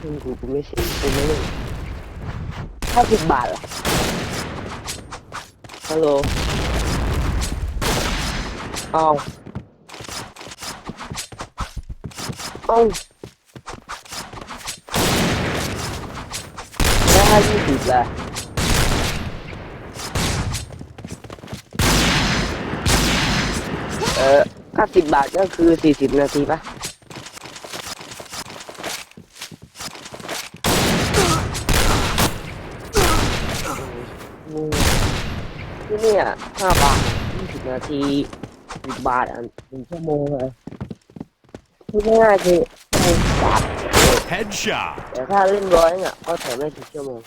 เงินกูกูไม่ใช่กูไม่เล่นห้าสิบบาทเหรอฮัลโหลเอาเอาได้ห้ายี่สิบละเออห้าสิบบาทก็คือสี่สิบนาทีปะ เนี่ยห้าบาทยี่สิบนาทีสิบบาทอะหนึ่งชั่วโมงเลยพูดง่ายๆคือได้บาท Headshot. แต่ถ้าเล่นร้อยเนี่ยก็แถมได้ถึงชั่วโมง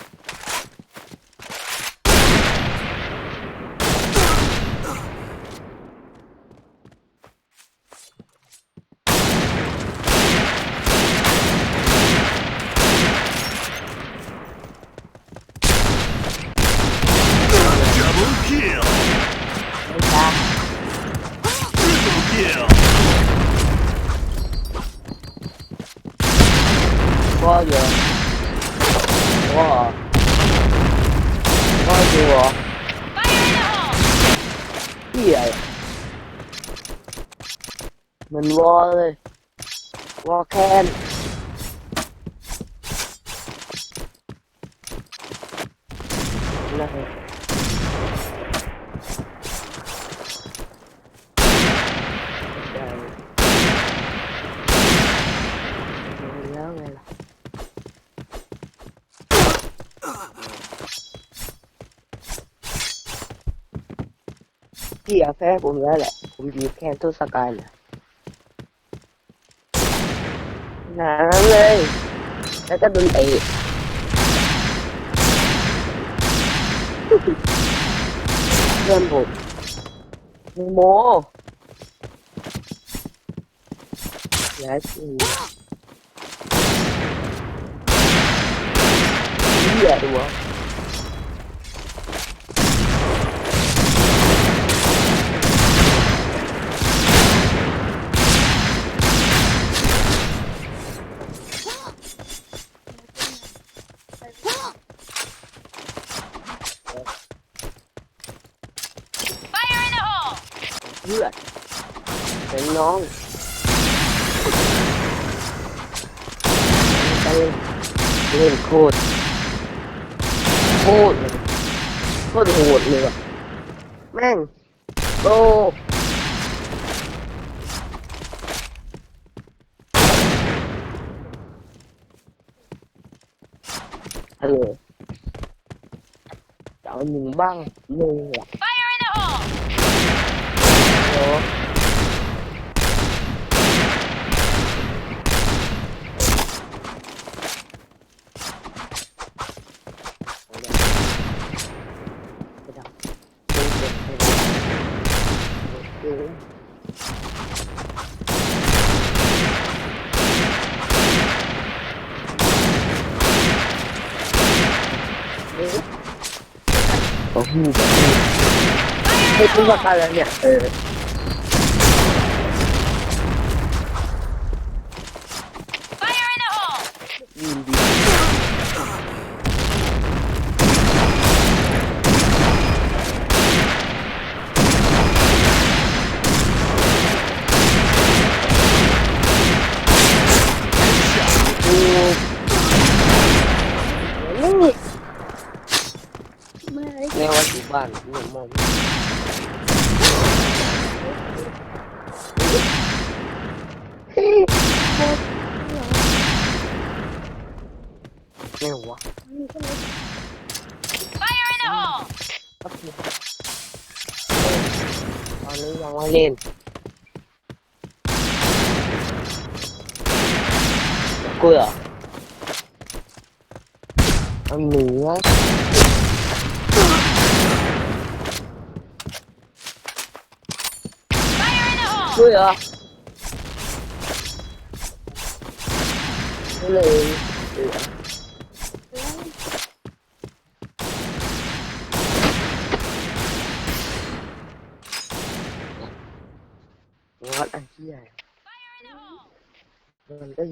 ก็เยอะก็ก็เหรอ Fire in the hole! พี่อะไรมันวอลเลยวอลแคนนะครับแล้วไงล่ะ พี่อาแฟผมแล้วแหละ ผมดีแค่ตู้สกายเลยหนานั้นเลย แล้วก็โดนเตะเพื่อนผมมีโมแล้วสิเหี้ยดูวะ เพื่อนเป็นน้องไปเล่นโคตรโคตรเลยโคตรโหดเลยว่ะแม่งโตฮัลโหลจะเอาหนึ่งบ้างเลยอะ โอ้โหไม่รู้ว่าอะไรเนี่ยเออ Fire in the hole! ยินดีโอ้นี่แม่ว่าอยู่ บ้านเงียบมากแม่วะ Fire in the hole! ครับผมตอนนี้ยังไม่เล่นกูเหรอเอาหนูอะ Fire in the hole! กูเหรอก็เลยเหลือวัดอันที่ใหญ่ Fire in the hole! มันก็อ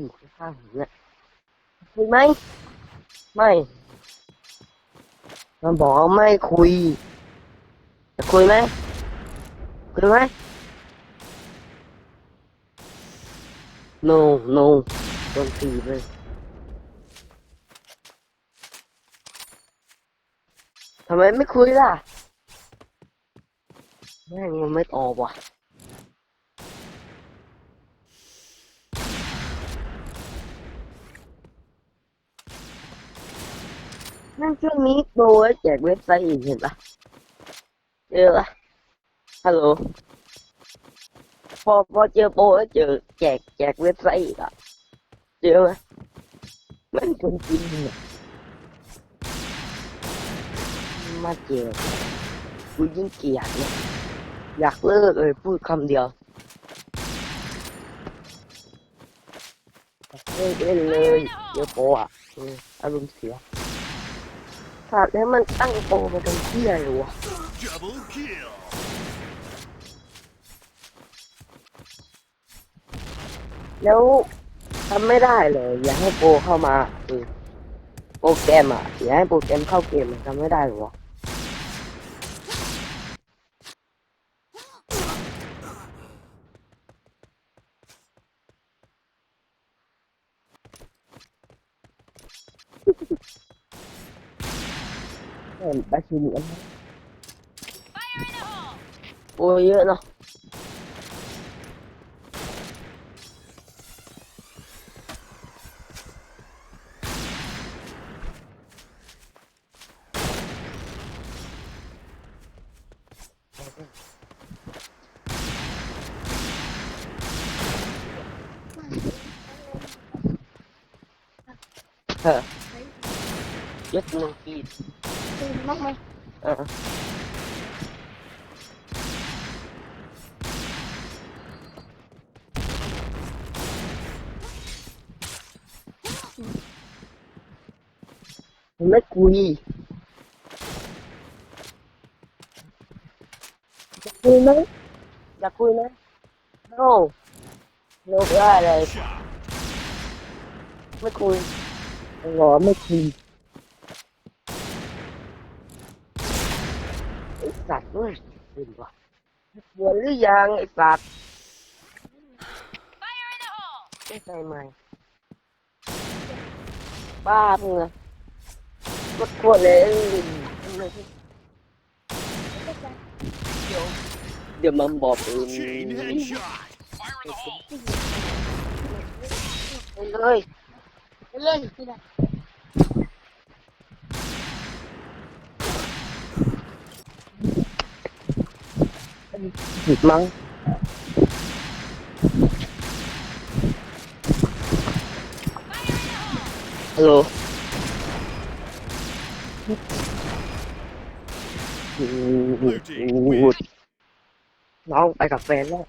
ยู่ข้างๆผมเนี่ยคุยไหมไม่มันบอกว่าไม่คุย จะคุยไหม คุยไหม no no โดนตีเลยทำไมไม่คุยล่ะ แม่งมันไม่ตอบว่ะ นั่นช่วงนี้โปรไว้แจกเว็บไซต์อีกเห็นปะเจอปะฮัลโหล พอพอเจอโปรแล้วเจอแจกแจกเว็บไซต์อีกอะเจอไหมมันคนจริงเนี่ยมาเจอกูยิ่งเกลียดเนี่ยอยากเลิกเลยพูดคำเดียวอยากเลิกเล่นเลยเจอโปรอะอืมอารมณ์เสียฝากแล้วมันตั้งโปรมาทำเที่ยเลยวะ แล้วทำไม่ได้เลย อยากให้โปรเข้ามาคือโปรแกรมอะอยากให้โปรแกรมเข้าเกมมันทำไม่ได้หรอวะเห็นประชุมกัน Fire in the hole! โอ้เยอะเนาะเออยัดลงกีด มากไหม เออมันไม่คุยอยาก คุยไหมอยากคุยไหม no no ได้เล หรอไม่คุยไอสัตว์ด้วยเป็นวะควรหรือยังไอสัตว์ Fire in the hole! ไม่ใช่ไหมบ้าเพื่อนกดขวดเลยเดี๋ยวเดี๋ยวมันบอกเอง Chain headshot. Fire in the hole. ไปเลยไป เล่นที่ไหนผิดมั้งฮัลโหลอืม Blue team win. น้องไปกับแฟนแล้ว